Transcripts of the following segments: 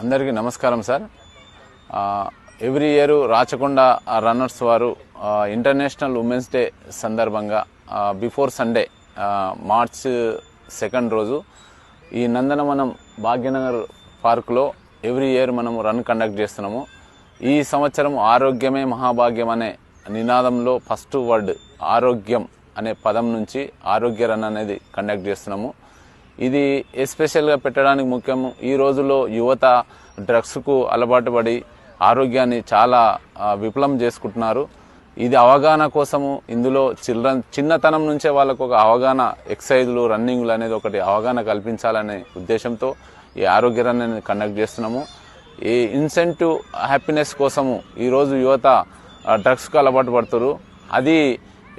అందరికీ నమస్కారం sir. Every year Rachakonda runners వారు ఇంటర్నేషనల్ ఉమెన్స్ డే సందర్భంగా బిఫోర్ సండే మార్చ్ సెకండ్ రోజు ఈ నందనవనం భాగ్యనగర్ పార్క్లో ఎవ్రీ ఇయర్ మనము రన్ కండక్ట్ చేస్తున్నాము. ఈ సంవత్సరం ఆరోగ్యమే మహాభాగ్యం అనే నినాదంలో ఫస్ట్ వర్డ్ ఆరోగ్యం అనే పదం నుంచి ఆరోగ్య రన్ అనేది కండక్ట్ చేస్తున్నాము. ఇది ఎస్పెషల్గా పెట్టడానికి ముఖ్యం. ఈ రోజుల్లో యువత డ్రగ్స్కు అలవాటు పడి ఆరోగ్యాన్ని చాలా విఫలం చేసుకుంటున్నారు. ఇది అవగాహన కోసము ఇందులో చిల్డ్రన్ చిన్నతనం నుంచే వాళ్ళకు ఒక అవగాహన ఎక్సైజులు రన్నింగ్లు అనేది ఒకటి అవగాహన కల్పించాలనే ఉద్దేశంతో ఈ ఆరోగ్య రన్ కండక్ట్ చేస్తున్నాము. ఈ ఇన్సెంటివ్ హ్యాపీనెస్ కోసము ఈరోజు యువత డ్రగ్స్కు అలవాటు పడుతురు. అది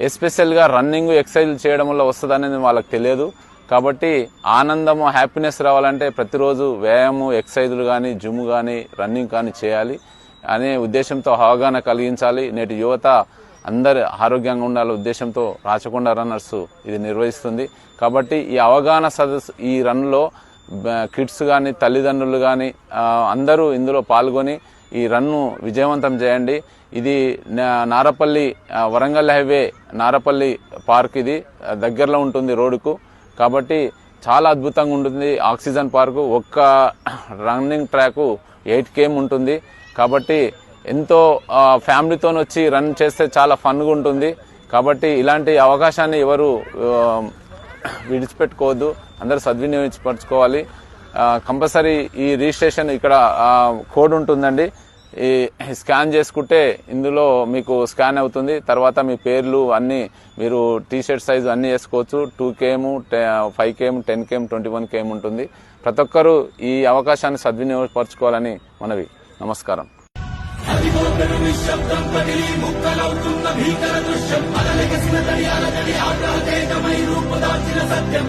ఎస్పెషల్గా రన్నింగ్ ఎక్సర్సైజ్ చేయడం వల్ల వస్తుంది అనేది వాళ్ళకి తెలియదు. కాబట్టి ఆనందము హ్యాపీనెస్ రావాలంటే ప్రతిరోజు వ్యాయామం ఎక్సర్సైజులు కానీ జిమ్ కానీ రన్నింగ్ కానీ చేయాలి. అనే ఉద్దేశంతో అవగాహన కలిగించాలి. నేటి యువత అందరు ఆరోగ్యంగా ఉండాలనే ఉద్దేశంతో రాచకొండ రన్నర్స్ ఇది నిర్వహిస్తుంది. కాబట్టి ఈ అవగాహన సదస్సు ఈ రన్లో కిడ్స్ కానీ తల్లిదండ్రులు కానీ అందరూ ఇందులో పాల్గొని ఈ రన్ను విజయవంతం చేయండి. ఇది నా- నారపల్లి వరంగల్ హైవే నారపల్లి పార్క్ ఇది దగ్గరలో ఉంటుంది రోడ్డుకు. కాబట్టి చాలా అద్భుతంగా ఉంటుంది. ఆక్సిజన్ పార్కు ఒక్క రన్నింగ్ ట్రాక్ ఎయిట్ కేమ్ ఉంటుంది. కాబట్టి ఎంతో ఫ్యామిలీతో వచ్చి రన్ చేస్తే చాలా ఫన్గా ఉంటుంది. కాబట్టి ఇలాంటి అవకాశాన్ని ఎవరు విడిచిపెట్టుకోవద్దు. అందరూ సద్వినియోగించపరచుకోవాలి. కంపల్సరీ ఈ రిజిస్ట్రేషన్ ఇక్కడ కోడ్ ఉంటుందండి. ఈ స్కాన్ చేసుకుంటే ఇందులో మీకు స్కాన్ అవుతుంది. తర్వాత మీ పేర్లు అన్నీ మీరు టీ షర్ట్ సైజు అన్నీ వేసుకోవచ్చు. Two KM five KM ten KM twenty one KM ఉంటుంది. ప్రతి ఒక్కరూ ఈ అవకాశాన్ని సద్వినియోగపరచుకోవాలని మనవి. నమస్కారం. భీకర దృశ్యం అలలెగసిన తడి సత్యం